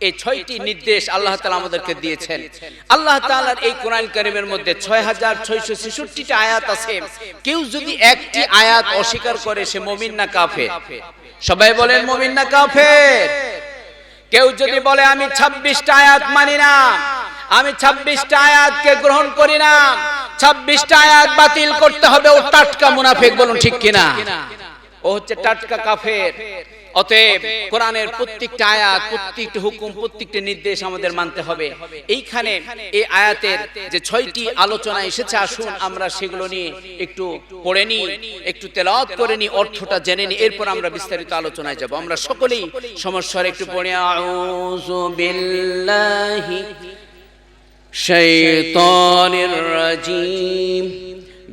এই ছয়টি নির্দেশ আল্লাহ তালা আমাদেরকে দিয়েছেন। আল্লাহ তালার এই কোরআন করিমের মধ্যে ছয় হাজার ছয়শো ছেষট্টিটা আয়াত আছে। কেউ যদি একটি আয়াত অস্বীকার করে সে মমিন না কাফে সবাই বলেন মমিন না কাফে কেউ যদি বলে আমি ছাব্বিশটা আয়াত মানি না আমি ছাব্বিশটা আয়াতকে গ্রহণ করি না। ছাব্বিশটা আয়াত বাতিল করতে হবে ও টাটকা মুনাফেক বলুন ঠিক কিনা? ও হচ্ছে টাটকা কাফের। অতএব কোরআনের প্রত্যেকটা আয়াত প্রত্যেকটা হুকুম প্রত্যেকটা নির্দেশ আমাদের মানতে হবে। এইখানে এই আয়াতের যে ছয়টি আলোচনা এসেছে আসুন আমরা সেগুলো নিয়ে একটু পড়ে নিই একটু তেলাওয়াত করে নিই অর্থটা জেনে নিই এরপর আমরা বিস্তারিত আলোচনায় যাব। আমরা সকলেই সমস্যার একটু পড়ে আউযু বিল্লাহি শাইতানির রাজিম।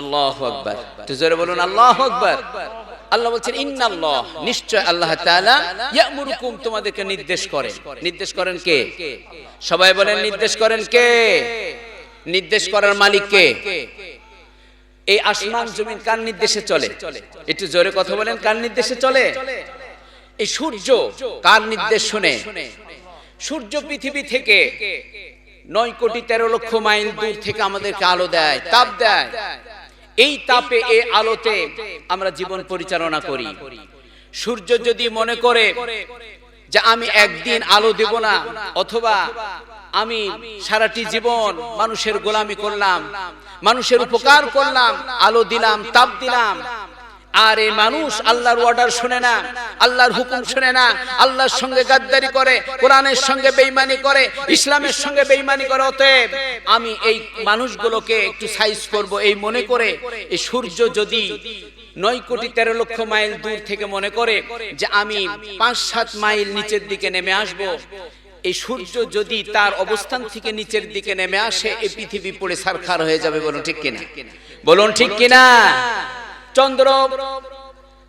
আল্লাহ আকবার। জোরে বলুন, আল্লাহ আকবার। আল্লাহ বলছেন, ইন্নাল্লাহ নিশ্চয় আল্লাহ তাআলা ইয়ামুরুকুম তোমাদেরকে নির্দেশ করেন। নির্দেশ করেন কে? সবাই বলেন, নির্দেশ করেন কে? নির্দেশ করার মালিক কে? এই আসমান জমিন কার নির্দেশে চলে? একটু জোরে কথা বলেন, কার নির্দেশে চলে? এই সূর্য কার নির্দেশ শুনে? সূর্য পৃথিবী থেকে নয় কোটি তেরো লক্ষ মাইল দূর থেকে আমাদেরকে আলো দেয়, তাপ দেয়। এই তাপে, এই আলোতে আমরা জীবন পরিচালনা করি। সূর্য যদি মনে করে যে আমি একদিন আলো দেব না, অথবা আমি সারাটি জীবন মানুষের গোলামি করলাম, মানুষের উপকার করলাম, আলো দিলাম, তাপ দিলাম আর এই মানুষ আল্লাহর অর্ডার শুনে না, আল্লাহর হুকুম শুনে না, আল্লাহর সঙ্গে গাদ্দারি করে, কোরআনের সঙ্গে বেইমানি করে, ইসলামের সঙ্গে বেইমানি করে, অতএব আমি এই মানুষগুলোকে একটু সাইজ করব, এই মনে করে, এই সূর্য যদি নয় কোটি তেরো লক্ষ মাইল দূর থেকে মনে করে যে আমি পাঁচ সাত মাইল নিচের দিকে নেমে আসব, এই সূর্য যদি তার অবস্থান থেকে নিচের দিকে নেমে আসে, এই পৃথিবী পড়ে সারখার হয়ে যাবে, বলুন ঠিক কিনা? বলুন ঠিক কিনা? চন্দ্র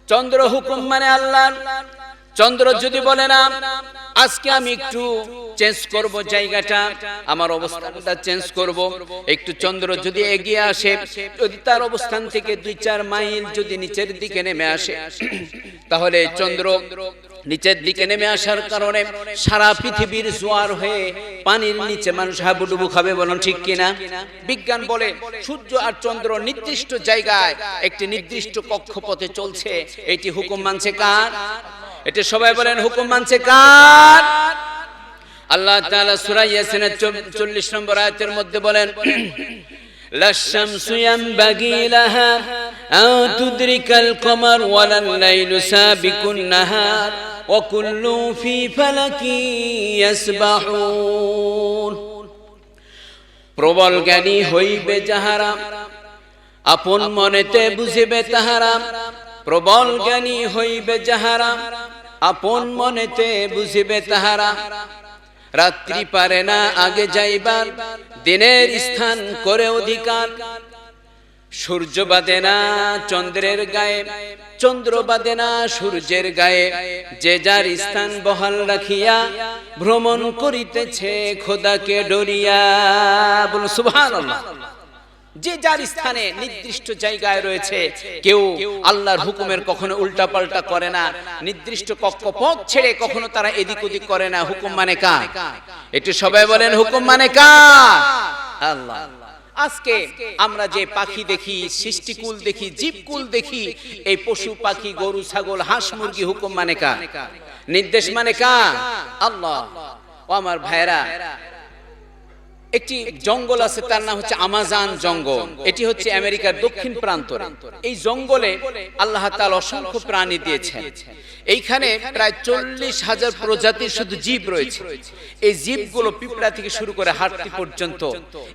চন্দ্র হুকুম মানে আল্লাহ চন্দ্র যদি বলে না, আজকে আমি একটু চেঞ্জ করব জায়গাটা, আমার অবস্থানটা চেঞ্জ করব। একটু চন্দ্র যদি এগিয়ে আসে, যদি তার অবস্থান থেকে দুই চার মাইল যদি নিচের দিকে নেমে আসে, তাহলে চন্দ্র নিচের দিকে নেমে আসার কারণে সারা পৃথিবীর জোয়ার হয়ে পানির নিচে মানুষ হাবুডুবু খাবে বলেন ঠিক কিনা? বিজ্ঞান বলে সূর্য আর চন্দ্র নির্দিষ্ট জায়গায় একটি নির্দিষ্ট কক্ষপথে চলছে। এটি হুকুম মানছে কার? এটি সবাই বলেন হুকুম মানছে কার? আল্লাহ তাআলা সূরা ইয়াসিনের 40 নম্বর আয়াতের মধ্যে বলেন লাশামসু ইয়ানবাগি কমার ওয়ালাল লাইলু সাবিকুন নাহার। وكل في فلك يسبحون প্রবল জ্ঞানী হইবে যাহারা আপন মনেতে বুঝিবে তাহারা প্রবল জ্ঞানী হইবে যাহারা আপন মনেতে বুঝিবে তাহারা রাত্রি পারে না আগে যাইবার দিনের স্থান করে অধিকার সূর্য বাদে না, চন্দ্রের গায়ে। চন্দ্র বাদে না, সূর্যের গায়ে। যে যার স্থান বহাল রাখিয়া ভ্রমণ করিতেছে, খোদাকে ডরিয়া। বলো সুবহানাল্লাহ। যে যার স্থানে নির্দিষ্ট জায়গায় রয়েছে, কেউ আল্লাহর হুকুমের কখনো উল্টা পাল্টা করে না, নির্দিষ্ট কক্ষপথ ছেড়ে কখনো তারা এদিক ওদিক করে না। হুকুম মানে কা একটু সবাই বলেন, হুকুম মানে কা আল্লাহ। আজকে আমরা যে পাখি দেখি, সৃষ্টিকুল দেখি, জীবকুল দেখি, এই পশু পাখি, গরু, ছাগল, হাঁস মুরগি হুকুম মানে কা নির্দেশ মানে কা আল্লাহ। ও আমার ভাইরা একটি জঙ্গল আছে, তার নাম হচ্ছে আমাজান জঙ্গল। এটি হচ্ছে আমেরিকার দক্ষিণ প্রান্তরে। এই জঙ্গলে আল্লাহ তাল অসংখ্য প্রাণী দিয়েছেন। এইখানে প্রায় চল্লিশ হাজার প্রজাতির শুধু জীব রয়েছে। এই জীবগুলো পিঁপড়া থেকে শুরু করে হাটটি পর্যন্ত।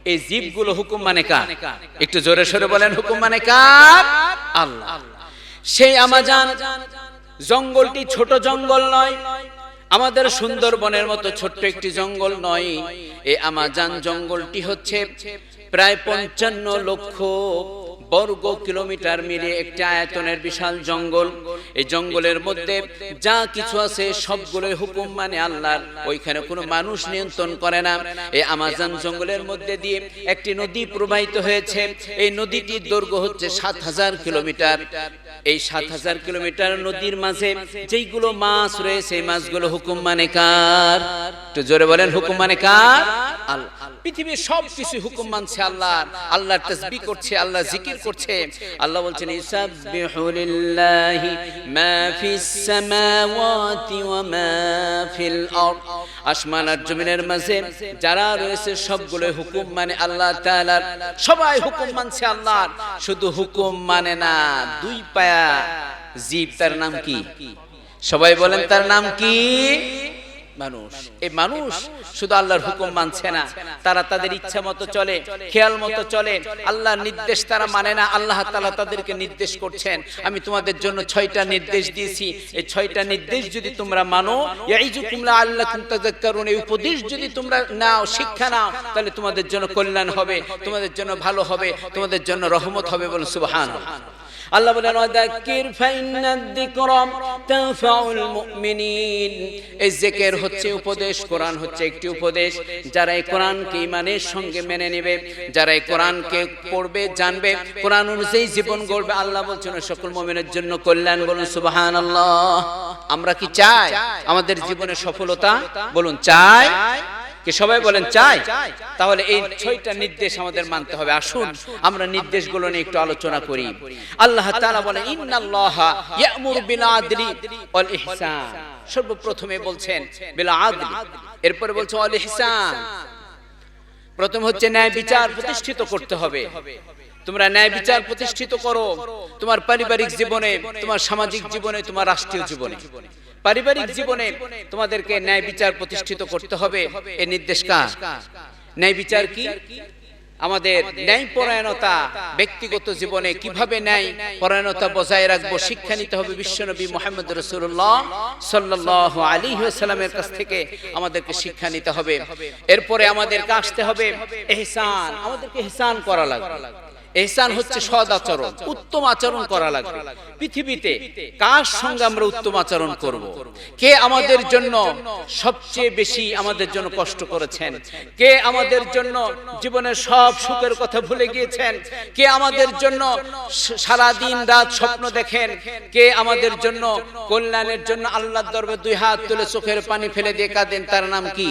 এই জীবগুলো হুকুম মানে কার? একটু জোরে সরে বলেন হুকুম মানে কার? আল্লাহ। সেই আমাজান জঙ্গলটি ছোট জঙ্গল নয়। আমাদের সুন্দরবনের মতো ছোট্ট একটি জঙ্গল নয়। এই আমাজান জঙ্গলটি হচ্ছে প্রায় পঞ্চান্ন লক্ষ বর্গ কিলোমিটার মিলিয়ে একটি আয়তনের বিশাল জঙ্গল। এই জঙ্গলের মধ্যে যা কিছু আছে সবগুলোই হুকুম মানে আল্লাহর। ওইখানে কোনো মানুষ নিয়ন্ত্রণ করে না। এই আমাজন জঙ্গলের মধ্যে দিয়ে একটি নদী প্রবাহিত হয়েছে। এই নদীটির দৈর্ঘ্য হচ্ছে সাত হাজার কিলোমিটার। এই সাত হাজার কিলোমিটার নদীর মাঝে যেইগুলো মাছ রয়েছে এই মাছগুলো হুকুম মানে কার? একটু জোরে বলেন, হুকুম মানে কার? আল্লাহ। পৃথিবীর সব কিছু হুকুম মানছে আল্লাহ। আল্লাহর তাসবি করছে আল্লাহ জিকির করছে। আল্লাহ বলছেন ইসাববিহু লিল্লাহি মা ফিস সামাওয়াতি ওয়া মা ফিল আরদ। আসমান আর জমিনের মাঝে যারা রয়েছে সবগুলো হুকুম মানে আল্লাহ তাআলার সবাই হুকুম মানছে আল্লাহর। শুধু হুকুম মানে না দুই পায়া জীব তার নাম কি? সবাই বলেন তার নাম কি? মানুষ। এই মানুষ শুধু আল্লাহর হুকুম মানছে না। তারা তাদের ইচ্ছা মতো চলে খেয়াল মতো চলে। আল্লাহর নির্দেশ তারা মানে না আল্লাহ তাআলা তাদেরকে নির্দেশ করছেন। আমি তোমাদের জন্য ছয়টা নির্দেশ দিয়েছি। এই ছয়টা নির্দেশ যদি তোমরা মানো ইয়াইজুকুম লাআল্লাকুম তাযাক্কারুন। এই উপদেশ যদি তোমরা নাও শিক্ষা নাও তাহলে তোমাদের জন্য কল্যাণ হবে তোমাদের জন্য ভালো হবে তোমাদের জন্য রহমত হবে বলে আল্লাহ বলেন মুমিনিন। এই জিকির হচ্ছে উপদেশ, কোরআন হচ্ছে একটি উপদেশ। যারা এই কোরআনকে ঈমানের সঙ্গে মেনে নেবে, যারা এই কোরআনকে পড়বে, জানবে, কোরআন অনুযায়ী জীবন গড়বে, আল্লাহ বলছেন সকল মুমিনের জন্য কল্যাণ। বলুন, সুবহানাল্লাহ। আমরা কি চাই আমাদের জীবনে সফলতা? বলুন, চাই। কি সবাই বলেন চাই তাহলে এই ছয়টা নির্দেশ আমাদের মানতে হবে। আসুন আমরা নির্দেশগুলো নিয়ে একটু আলোচনা করি। আল্লাহ তাআলা বলেন ইন্নাল্লাহা ইয়ামুরু বিল আদলি ওয়াল ইহসান। সর্বপ্রথমে বলছেন বিল আদলি। এরপরে বলছে ওয়াল ইহসান। প্রথম হচ্ছে ন্যায় বিচার প্রতিষ্ঠিত করতে হবে। তোমরা ন্যায় বিচার প্রতিষ্ঠিত করো। তোমার পারিবারিক জীবনে তোমার সামাজিক জীবনে তোমার রাষ্ট্রীয় জীবনে। পারিবারিক জীবনে তোমাদেরকে ন্যায় বিচার প্রতিষ্ঠিত করতে হবে এ নির্দেশ কার? ন্যায় বিচার কি? আমাদের ন্যায় পরায়ণতা ব্যক্তিগত জীবনে কীভাবে ন্যায় পরায়ণতা বজায় রাখব শিক্ষা নিতে হবে বিশ্বনবী মোহাম্মদ রসুল্লাহ সাল্লাহ আলী সাল্লামের কাছ থেকে আমাদেরকে শিক্ষা নিতে হবে। এরপরে আমাদেরকে আসতে হবে এহসান। আমাদেরকে এহসান করা লাগবে। এহসান হচ্ছে সদ আচরণ উত্তম আচরণ করা লাগবে। পৃথিবীতে কার সঙ্গে আমরা উত্তম আচরণ করব। কে আমাদের জন্য সবচেয়ে বেশি আমাদের জন্য কষ্ট করেছেন? কে আমাদের জন্য জীবনের সব সুখের কথা ভুলে গিয়েছেন? কে আমাদের জন্য সারা দিন রাত স্বপ্ন দেখেন? কে আমাদের জন্য কল্যাণের জন্য আল্লাহর দরবে দুই হাত তুলে চোখের পানি ফেলে দিয়ে কাঁদেন তার নাম কি?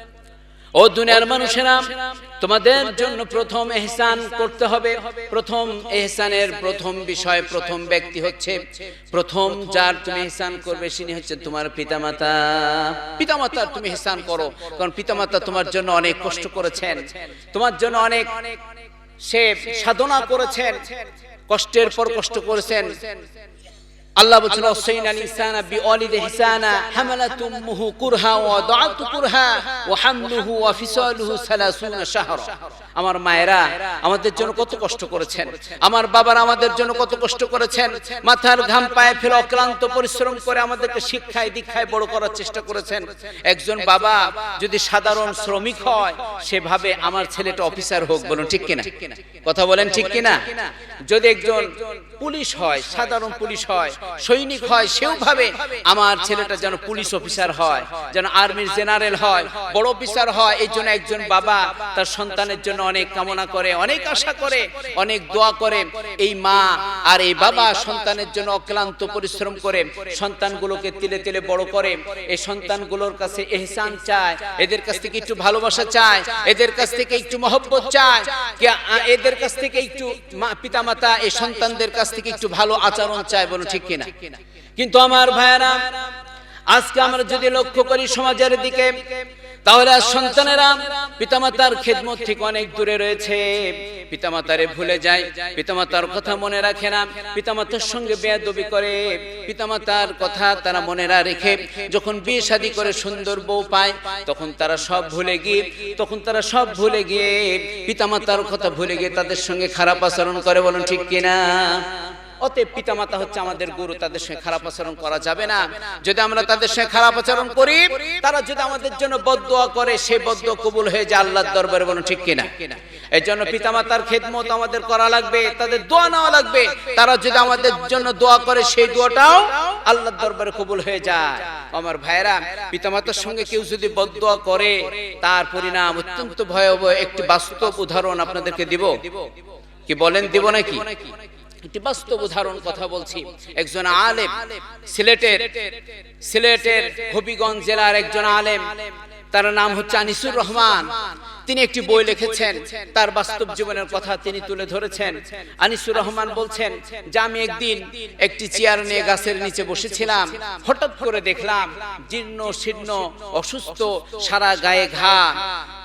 ও দুনিয়ার মানুষেরা, তোমাদের জন্য প্রথম এহসান করতে হবে। প্রথম এহসানের প্রথম বিষয়, প্রথম ব্যক্তি হচ্ছে, প্রথম যার তুমি এহসান করবে তিনি হচ্ছে তোমার পিতামাতা। পিতামাতার তুমি এহসান করো, কারণ পিতামাতা তোমার জন্য অনেক কষ্ট করেছেন, তোমার জন্য অনেক সে সাধনা করেছেন, কষ্টের পর কষ্ট করেছেন। আল্লাহ বলছেন, ওয়াসাইনা আল ইনসানা বিওয়ালিদি হিসানা হামালাত উম্মুহু কুরহা ওয়া দাআতু কুরহা, ওয়া হামলুহু ওয়া ফিসালুহু 30 শাহরা। আমার মায়েরা আমাদের জন্য কত কষ্ট করেছেন। আমার বাবারা আমাদের জন্য কত কষ্ট করেছেন। মাথার ঘাম পায়ে ফেলে অক্লান্ত পরিশ্রম করে আমাদেরকে শিক্ষায়, দীক্ষায় বড় করার চেষ্টা করেছেন। একজন বাবা যদি সাধারণ শ্রমিক হয়, সেভাবে আমার ছেলেটা অফিসার হোক বলুন, ঠিক কিনা? কথা বলেন, ঠিক কিনা? যদি একজন পুলিশ হয় সাধারণ পুলিশ হয় সৈনিক হয় সেও ভাবে আমার ছেলেটা যেন পুলিশ অফিসার হয় যেন আর্মির জেনারেল হয় বড় অফিসার হয় এই জন্য একজন বাবা তার সন্তানের জন্য অনেক কামনা করে অনেক আশা করে অনেক দোয়া করে এই মা আর এই বাবা সন্তানের জন্য অক্লান্ত পরিশ্রম করে সন্তানগুলোকে তিলে তিলে বড় করে এই সন্তানগুলোর কাছে এহসান চায় এদের কাছ থেকে একটু ভালোবাসা চায় এদের কাছ থেকে একটু মহব্বত চায় এদের কাছ থেকে একটু পিতামাতা এই সন্তানদের কাছ থেকে একটু ভালো আচরণ চায় বলো ঠিক কিনা? কিন্তু আমার ভাইয়েরা, আজকে আমরা যদি লক্ষ্য করি সমাজের দিকে, তাহলে সন্তানেরা, পিতামাতার খেদমত থেকে অনেক দূরে রয়েছে। পিতামাতারে ভুলে যায়, পিতামাতার কথা মনে রাখে না, পিতামাতার সঙ্গে বেয়াদবি করে, পিতামাতার কথা তারা মনে না রেখে যখন বিয়ে শাদি করে সুন্দর বউ পায়, তখন তারা সব ভুলে গিয়ে, তখন তারা সব ভুলে গিয়ে, পিতামাতার কথা ভুলে গিয়ে তাদের সঙ্গে খারাপ আচরণ করে বলুন ঠিক কিনা? অতএব পিতামাতা হচ্ছে আমাদের গুরু তাদের সঙ্গে খারাপ আচরণ করা যাবে না। যদি আমরা তাদের সঙ্গে খারাপ আচরণ করি তারা যদি আমাদের জন্য বদদোয়া করে সে বদদোয়া কবুল হয়ে যায় আল্লাহর দরবারে বলুন ঠিক কিনা? এই জন্য পিতামাতার খেদমত আমাদের করা লাগবে তাদের দোয়া নেওয়া লাগবে। তারা যদি আমাদের জন্য দোয়া করে সেই দোয়াটাও আল্লাহর দরবারে কবুল হয়ে যায়। আমার ভাইরা পিতামাতার সঙ্গে কেউ যদি বদদোয়া করে তার পরিণাম অত্যন্ত ভয়াবহ একটি বাস্তব উদাহরণ আপনাদেরকে দিব। কি বলেন দিব নাকি? একটি বাস্তব উদাহরণ কথা বলছি। একজন আলেম সিলেটের সিলেটের হবিগঞ্জ জেলার একজন আলেম। তার নাম হচ্ছে আনিসুর রহমান। তিনি একটি বই লিখেছেন, তার বাস্তব জীবনের কথা তিনি তুলে ধরেছেন। আনিসুর রহমান বলছেন, যে আমি একদিন একটি চেয়ার নিয়ে গাছের নিচে বসেছিলাম, হঠাৎ করে দেখলাম জীর্ণ শীর্ণ অসুস্থ সারা গায়ে ঘা।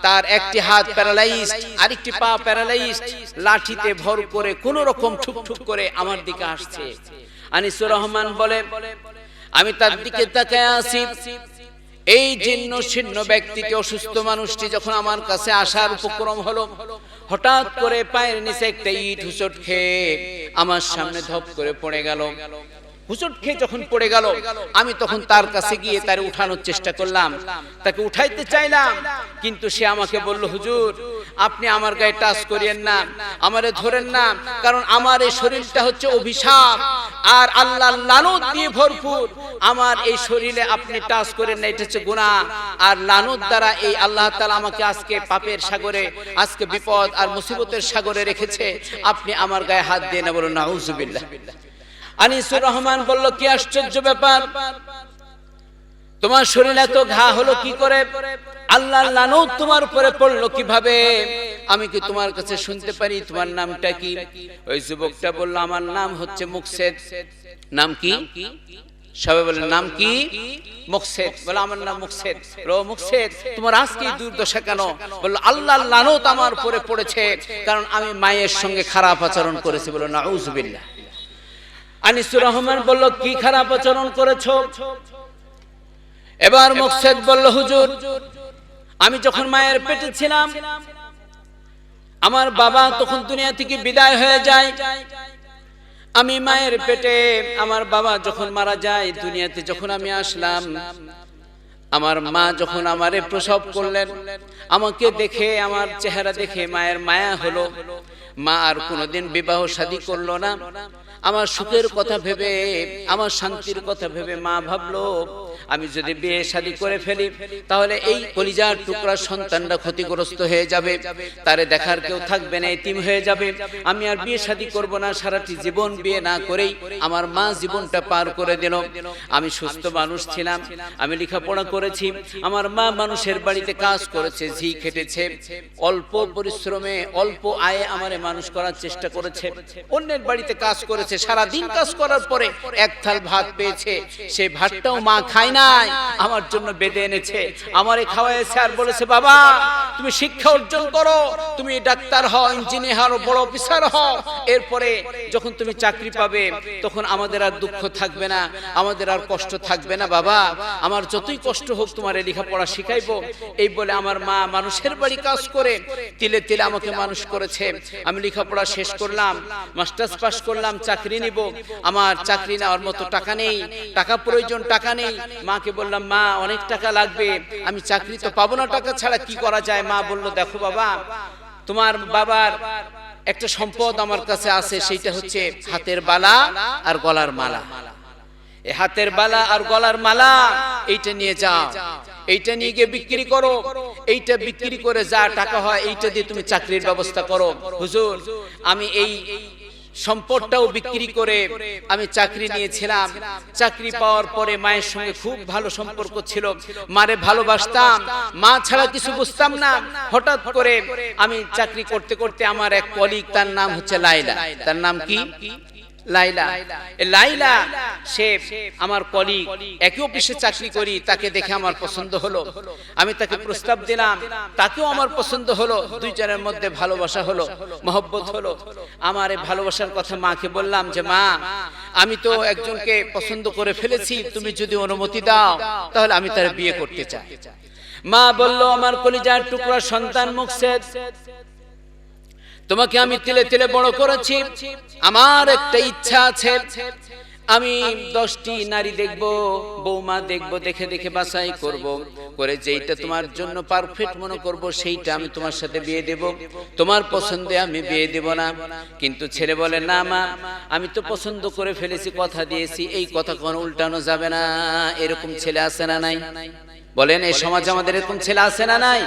তার একটি হাত প্যারালাইজড, আরেকটি পা প্যারালাইজড, লাঠিতে ভর করে কোন রকম ঠুক ঠুক করে আমার দিকে আসছে। আনিসুর রহমান বলে আমি তার দিকে তাকায় আছি এই জীর্ণ ছিন্ন ব্যক্তিকে অসুস্থ মানুষটি যখন আমার কাছে আসার উপক্রম হলো, হঠাৎ করে পায়ের নিচে একটা ইট হুচট খেয়ে আমার সামনে ধপ করে পড়ে গেল। হুচট খেয়ে যখন পড়ে গেল আমি তখন তার কাছে গিয়ে তার উঠানোর চেষ্টা করলাম। তাকে উঠাইতে চাইলাম কিন্তু সে আমাকে বলল হুজুর আপনি আমার গায়ে টাচ করিয়েন না। আমারে ধরেন না কারণ আমার এই শরীরটা হচ্ছে অভিশাপ। আর আল্লাহ লানত দিয়ে ভরপুর। আমার এই শরীরে আপনি টাচ করেন না এটা হচ্ছে গুণা আর লানত দ্বারা এই আল্লাহ তালা আমাকে আজকে পাপের সাগরে আজকে বিপদ আর মুসিবতের সাগরে রেখেছে। আপনি আমার গায়ে হাত দিয়ে না বলুন নাউজুবিল্লাহ আনিসুর রহমান বলল, কি আশ্চর্য ব্যাপার। তোমার শরীরে এত ঘা হলো কি করে? আল্লাহ লানত তোমার উপরে পড়ল কীভাবে? আমি কি তোমার কাছে শুনতে পারি? তোমার নামটা কি? ওই যুবকটা বলল, আমার নাম হচ্ছে মুকসেদ। নাম কি? সবাই বলে নাম কি? মুকসেদ। বলে আমার নাম মুকসেদ। রো মুকসেদ, তোমার আজকে দুর্দশা কেন? বলল আল্লাহ লানত আমার উপরে পড়েছে, কারণ আমি মায়ের সঙ্গে খারাপ আচরণ করেছি। বলো না উজবিল্লাহ আনিসুর রহমান বলল, কি খারাপ আচরণ করেছ? এবার মুকসেদ বলল, হুজুর, আমি যখন মায়ের পেটে ছিলাম, আমার বাবা তখন দুনিয়া থেকে বিদায় হয়ে যায়। আমি মায়ের পেটে, আমার বাবা যখন মারা যায়, দুনিয়াতে যখন আমি আসলাম, আমার মা যখন আমারে প্রসব করলেন, আমাকে দেখে, আমার চেহারা দেখে মায়ের মায়া হলো। মা আর কোনোদিন বিবাহ শাদী করল না। আমার সুখের কথা ভেবে আমার শান্তির কথা ভেবে মা ভাবলো আমি যদি বিয়ে শাদী করে ফেলি তাহলে এই কলিজার টুকরা সন্তানটা ক্ষতিগ্রস্ত হয়ে যাবে তারে দেখার কেউ থাকবে না এতিম হয়ে যাবে। আমি আর বিয়ে শাদী করব না সারাটি জীবন বিয়ে না করেই আমার মা জীবনটা পার করে দিল। আমি সুস্থ মানুষ ছিলাম আমি লেখাপড়া করেছি আমার মা মানুষের বাড়িতে কাজ করেছে ঝি খেটেছে অল্প পরিশ্রমে অল্প আয়ে আমারে মানুষ করার চেষ্টা করেছে। অন্যের বাড়িতে কাজ করেছে সারা দিন কাজ করার পরে এক থাল ভাত পেয়েছে সেই ভাতটাও মা খায় নাই। আমার জন্য বেঁধে এনেছে। আমারে খাওয়াইছে আর বলেছে, বাবা, তুমি শিক্ষা অর্জন করো। তুমি ডাক্তার হও, ইঞ্জিনিয়ার হও, বড় অফিসার হও। এরপরে যখন তুমি চাকরি পাবে, তখন আমাদের আর দুঃখ থাকবে না। আমাদের আর কষ্ট থাকবে না, বাবা। আমার যতই কষ্ট হোক, তোমার লেখাপড়া শিখাইবো। এই বলে আমার মা মানুষের বাড়ি কাজ করে। তিলে তিলে আমাকে মানুষ করেছে। আমি লেখাপড়া শেষ করলাম, মাস্টার্স পাস করলাম, চাকরি নিব। আমার চাকরি নেওয়ার মতো টাকা নেই, টাকা প্রয়োজন, টাকা নেই। মাকে বললাম, মা, অনেক টাকা লাগবে, আমি চাকরি তো পাবো না টাকা ছাড়া, কি করা যায়? মা বলল, দেখো বাবা, তোমার বাবার একটা সম্পদ আমার কাছে আছে, সেইটা হচ্ছে হাতের বালা আর গলার মালা। হাতের বালা আর গলার মালা, এইটা নিয়ে যাও, এইটা নিয়ে গিয়ে বিক্রি করো, এইটা বিক্রি করে যা টাকা হয়, এইটা দিয়ে তুমি চাকরির ব্যবস্থা করো। হুজুর, আমি এই সম্পদটাও বিক্রি করে আমি চাকরি নিয়েছিলাম। চাকরি পাওয়ার পরে মায়ের সঙ্গে খুব ভালো সম্পর্ক ছিল। মারে ভালোবাসতাম। মা ছাড়া কিছু বুঝতাম না। হঠাৎ করে আমি চাকরি করতে করতে আমার এক কলিগ তার নাম হচ্ছে লাইলা তার নাম কি? লাইলা। লাইলা সে আমার কলিগ একই অফিসে চাকরি করি তাকে দেখে আমার পছন্দ হলো। আমি তাকে প্রস্তাব দিলাম তাকেও আমার পছন্দ হলো। দুইজনের মধ্যে ভালোবাসা হলো মহব্বত হলো। আমার এই ভালোবাসার কথা মাকে বললাম যে মা আমি তো একজনকে পছন্দ করে ফেলেছি তুমি যদি অনুমতি দাও তাহলে আমি তার বিয়ে করতে চাই। মা বলল আমার কলিজার টুকরা সন্তান মুখসেদ। তোমাকে আমি তিলে তিলে বড় করেছি। আমার একটা ইচ্ছা আছে। আমি দশটি নারী দেখব, বৌমা দেখব, দেখে দেখে বাছাই করব। করে যেইটা তোমার জন্য পারফেক্ট মনে করব, সেইটা আমি তোমার সাথে বিয়ে দেব। তোমার পছন্দে আমি বিয়ে দেব না। কিন্তু ছেলে বলে, না মা, আমি তো পছন্দ করে ফেলেছি, কথা দিয়েছি, এই কথা কোনো উল্টানো যাবে না। এরকম ছেলে আছে না নাই? বলেন, এই সমাজ আমাদের এরকম ছেলে আছে না নাই?